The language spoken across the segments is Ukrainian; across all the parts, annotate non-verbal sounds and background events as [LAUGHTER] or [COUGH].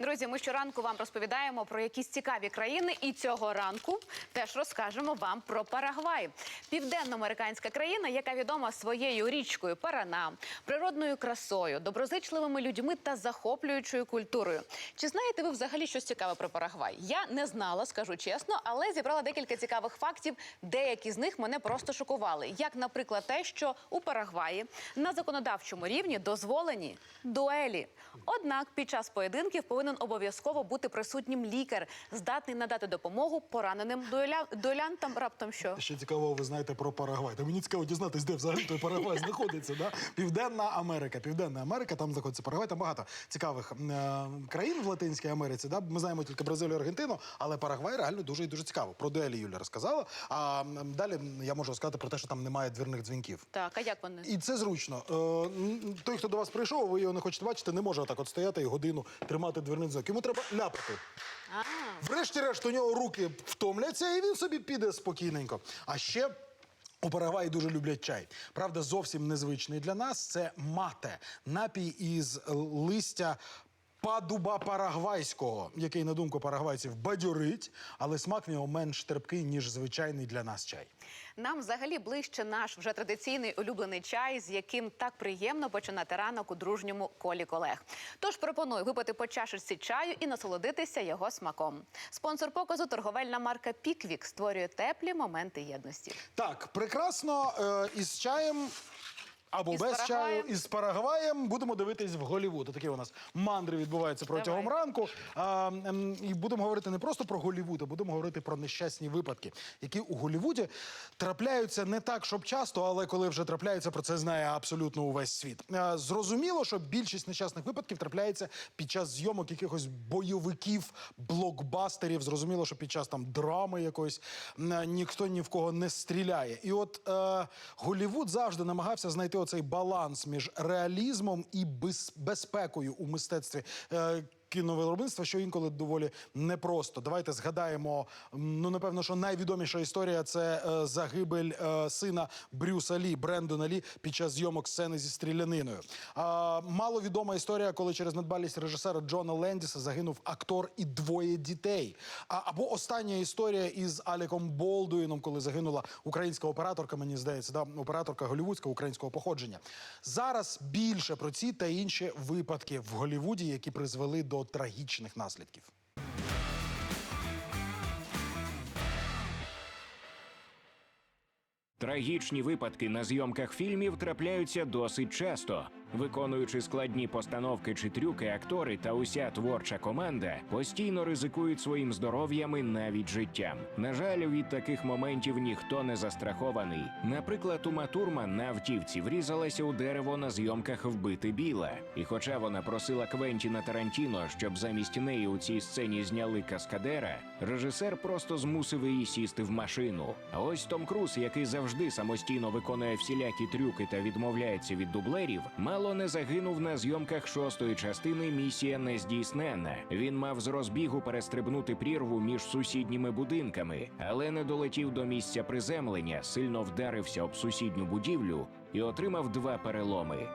Друзі, ми щоранку вам розповідаємо про якісь цікаві країни, і цього ранку теж розкажемо вам про Парагвай. Південноамериканська країна, яка відома своєю річкою Парана, природною красою, доброзичливими людьми та захоплюючою культурою. Чи знаєте ви взагалі щось цікаве про Парагвай? Я не знала, скажу чесно, але зібрала декілька цікавих фактів. Деякі з них мене просто шокували. Як, наприклад, те, що у Парагваї на законодавчому рівні дозволені дуелі. Однак під час поєдинків повинен обов'язково бути присутнім лікар, здатний надати допомогу пораненим дуеля... дуелянтам. Раптом що Ще цікаво, ви знаєте про Парагвай. Та мені цікаво дізнатись, де взагалі той Парагвай [LAUGHS] знаходиться. Да? Південна Америка. Південна Америка, там знаходиться Парагвай. Там багато цікавих е, країн в Латинській Америці. Да? Ми знаємо тільки Бразилію, Аргентину, але Парагвай реально дуже і дуже цікаво. Про дуелі Юля розказала. А далі я можу сказати про те, що там немає двірних дзвінків. так, а як вони? І це зручно. Е, той, хто до вас прийшов, ви його не хочете бачити, не може отак от стояти і годину тримати дверний дзвінок. Йому треба ляпати. Врешті-решт у нього руки втомляться, і він собі піде спокійненько. А ще. У Парагваї дуже люблять чай. Правда, зовсім незвичний для нас. Це мате, напій із листя падуба парагвайського, який, на думку парагвайців, бадьорить, але смак в нього менш терпкий, ніж звичайний для нас чай. нам взагалі ближче наш вже традиційний улюблений чай, з яким так приємно починати ранок у дружньому колі колег. Тож пропоную випити по чашечці чаю і насолодитися його смаком. Спонсор показу торговельна марка Піквік створює теплі моменти єдності. Так, прекрасно е, із чаєм. Або Із без Парагваєм. чаю із Парагваєм будемо дивитись в Голівуд. Такі у нас мандри відбуваються протягом Давай. ранку. А, ем, і будемо говорити не просто про Голівуд, а будемо говорити про нещасні випадки, які у Голівуді трапляються не так, щоб часто, але коли вже трапляються, про це знає абсолютно увесь світ. А, зрозуміло, що більшість нещасних випадків трапляється під час зйомок якихось бойовиків, блокбастерів. Зрозуміло, що під час там драми якоїсь ніхто ні в кого не стріляє. І от е, Голівуд завжди намагався знайти оцей баланс між реалізмом і без, безпекою у мистецтві. Е, Кіновиробництва, що інколи доволі непросто. Давайте згадаємо. Ну, напевно, що найвідоміша історія це е, загибель е, сина Брюса Лі, Брендона Лі під час зйомок сцени зі стріляниною. А, маловідома історія, коли через недбалість режисера Джона Лендіса загинув актор і двоє дітей. А, або остання історія із Аліком Болдуїном, коли загинула українська операторка, мені здається, да, операторка голівудська українського походження. Зараз більше про ці та інші випадки в Голівуді, які призвели до трагічних наслідків. Трагічні випадки на зйомках фільмів трапляються досить часто. Виконуючи складні постановки чи трюки, актори та уся творча команда постійно ризикують своїм здоров'ям і навіть життям. На жаль, від таких моментів ніхто не застрахований. Наприклад, Ума Турман на автівці врізалася у дерево на зйомках вбити біла. І хоча вона просила Квентіна Тарантіно, щоб замість неї у цій сцені зняли каскадера, режисер просто змусив її сісти в машину. А ось Том Круз, який завжди самостійно виконує всілякі трюки та відмовляється від дублерів, мало не загинув на зйомках шостої частини Місія нездійсненна. Він мав з розбігу перестрибнути прірву між сусідніми будинками, але не долетів до місця приземлення, сильно вдарився об сусідню будівлю і отримав два переломи.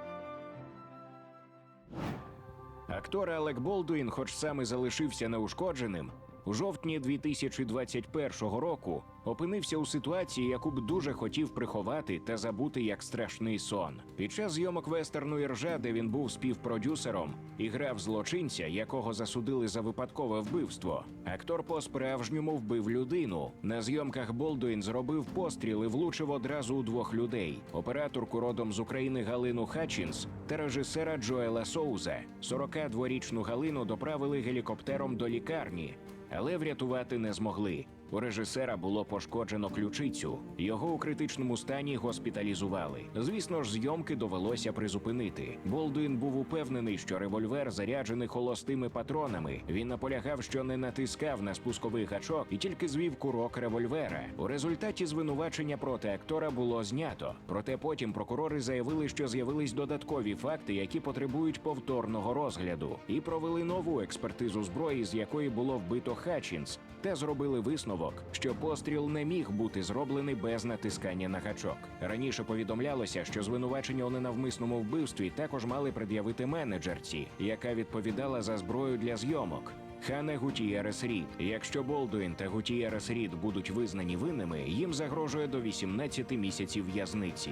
Актор Алек Болдуін, хоч сам і залишився неушкодженим, у жовтні 2021 року опинився у ситуації, яку б дуже хотів приховати та забути як страшний сон. Під час зйомок вестерну «Іржа», де він був співпродюсером і грав злочинця, якого засудили за випадкове вбивство. Актор по-справжньому вбив людину. На зйомках Болдуін зробив постріл і влучив одразу у двох людей: операторку родом з України Галину Хатчінс та режисера Джоела Соуза. 42-річну Галину доправили гелікоптером до лікарні, але врятувати не змогли. У режисера було пошкоджено ключицю. Його у критичному стані госпіталізували. Звісно ж, зйомки довелося призупинити. Болдуін був упевнений, що револьвер заряджений холостими патронами. Він наполягав, що не натискав на спусковий гачок і тільки звів курок револьвера. У результаті звинувачення проти актора було знято. Проте потім прокурори заявили, що з'явились додаткові факти, які потребують повторного розгляду, і провели нову експертизу зброї, з якої було вбито Хатчінс. Та зробили висновок, що постріл не міг бути зроблений без натискання на гачок. Раніше повідомлялося, що звинувачення у ненавмисному вбивстві також мали пред'явити менеджерці, яка відповідала за зброю для зйомок. Хане Гутієрес Рід. Якщо Болдуін та Гутієрес Рід будуть визнані винними, їм загрожує до 18 місяців в'язниці.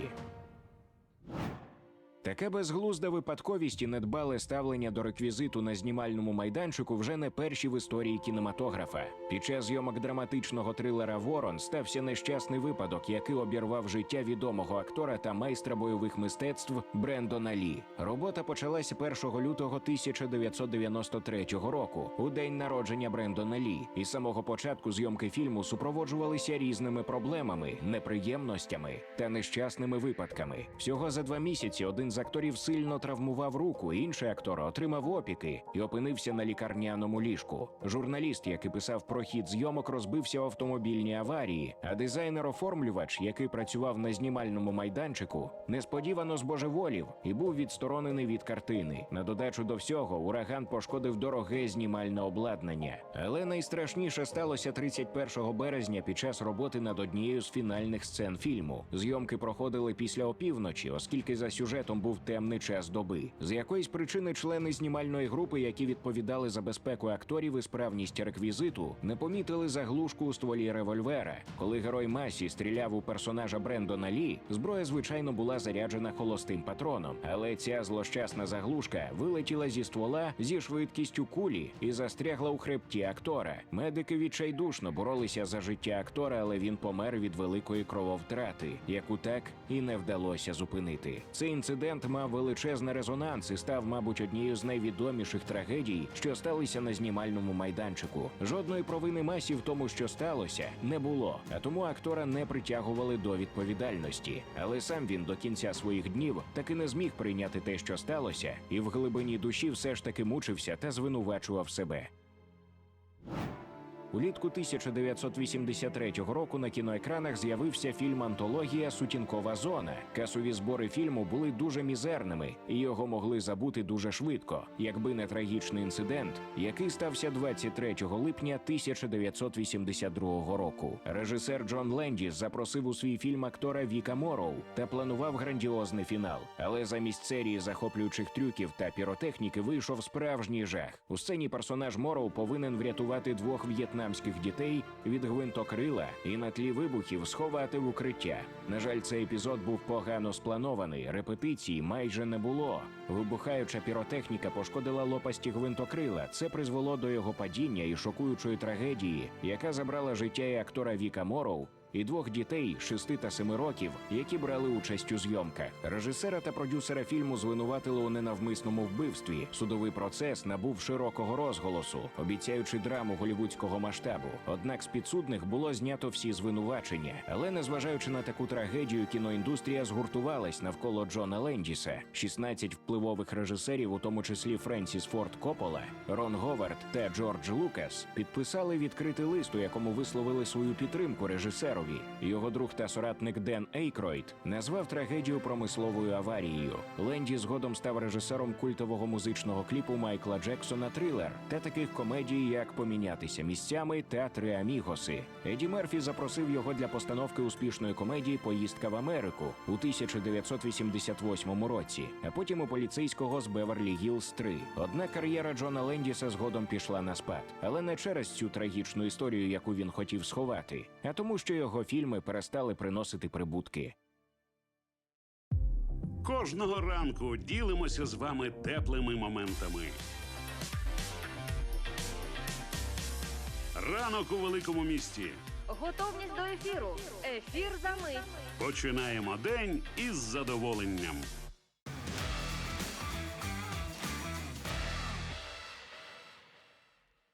Таке безглузда випадковість і недбале ставлення до реквізиту на знімальному майданчику вже не перші в історії кінематографа. Під час зйомок драматичного трилера Ворон стався нещасний випадок, який обірвав життя відомого актора та майстра бойових мистецтв Брендона Лі. Робота почалася 1 лютого 1993 року, у день народження Брендона Лі. І з самого початку зйомки фільму супроводжувалися різними проблемами, неприємностями та нещасними випадками. Всього за два місяці один з акторів сильно травмував руку, інший актор отримав опіки і опинився на лікарняному ліжку. Журналіст, який писав про хід зйомок, розбився в автомобільній аварії, а дизайнер-оформлювач, який працював на знімальному майданчику, несподівано збожеволів і був відсторонений від картини. На додачу до всього, ураган пошкодив дороге знімальне обладнання. Але найстрашніше сталося 31 березня під час роботи над однією з фінальних сцен фільму. Зйомки проходили після опівночі, оскільки за сюжетом був темний час доби. З якоїсь причини члени знімальної групи, які відповідали за безпеку акторів і справність реквізиту, не помітили заглушку у стволі револьвера. Коли герой Масі стріляв у персонажа Брендона Лі, зброя звичайно була заряджена холостим патроном, але ця злощасна заглушка вилетіла зі ствола зі швидкістю кулі і застрягла у хребті актора. Медики відчайдушно боролися за життя актора, але він помер від великої крововтрати, яку так і не вдалося зупинити. Цей інцидент мав величезний резонанс і став, мабуть, однією з найвідоміших трагедій, що сталися на знімальному майданчику. Жодної провини масі в тому, що сталося, не було, а тому актора не притягували до відповідальності. Але сам він до кінця своїх днів таки не зміг прийняти те, що сталося, і в глибині душі все ж таки мучився та звинувачував себе. Улітку 1983 року на кіноекранах з'явився фільм Антологія Сутінкова зона. Касові збори фільму були дуже мізерними, і його могли забути дуже швидко, якби не трагічний інцидент, який стався 23 липня 1982 року. Режисер Джон Лендіс запросив у свій фільм актора Віка Мороу та планував грандіозний фінал. Але замість серії захоплюючих трюків та піротехніки вийшов справжній жах. У сцені персонаж Мороу повинен врятувати двох в'єтнамських дітей від гвинтокрила і на тлі вибухів сховати в укриття. На жаль, цей епізод був погано спланований. Репетиції майже не було. Вибухаюча піротехніка пошкодила лопасті гвинтокрила. Це призвело до його падіння і шокуючої трагедії, яка забрала життя і актора Віка Мороу. І двох дітей 6 та 7 років, які брали участь у зйомках. Режисера та продюсера фільму звинуватили у ненавмисному вбивстві. Судовий процес набув широкого розголосу, обіцяючи драму голівудського масштабу. Однак з підсудних було знято всі звинувачення. Але незважаючи на таку трагедію, кіноіндустрія згуртувалась навколо Джона Лендіса. 16 впливових режисерів, у тому числі Френсіс Форд Коппола, Рон Говард та Джордж Лукас, підписали відкритий лист, у якому висловили свою підтримку режисеру. Його друг та соратник Ден Ейкройд назвав трагедію промисловою аварією. Ленді згодом став режисером культового музичного кліпу Майкла Джексона Трилер та таких комедій, як Помінятися місцями та Три Амігоси. Еді Мерфі запросив його для постановки успішної комедії Поїздка в Америку у 1988 році, а потім у поліцейського з Беверлі Гілз 3. Однак кар'єра Джона Лендіса згодом пішла на спад, але не через цю трагічну історію, яку він хотів сховати, а тому, що його фільми перестали приносити прибутки. Кожного ранку ділимося з вами теплими моментами. Ранок у великому місті. Готовність до ефіру. Ефір за мить. Починаємо день із задоволенням.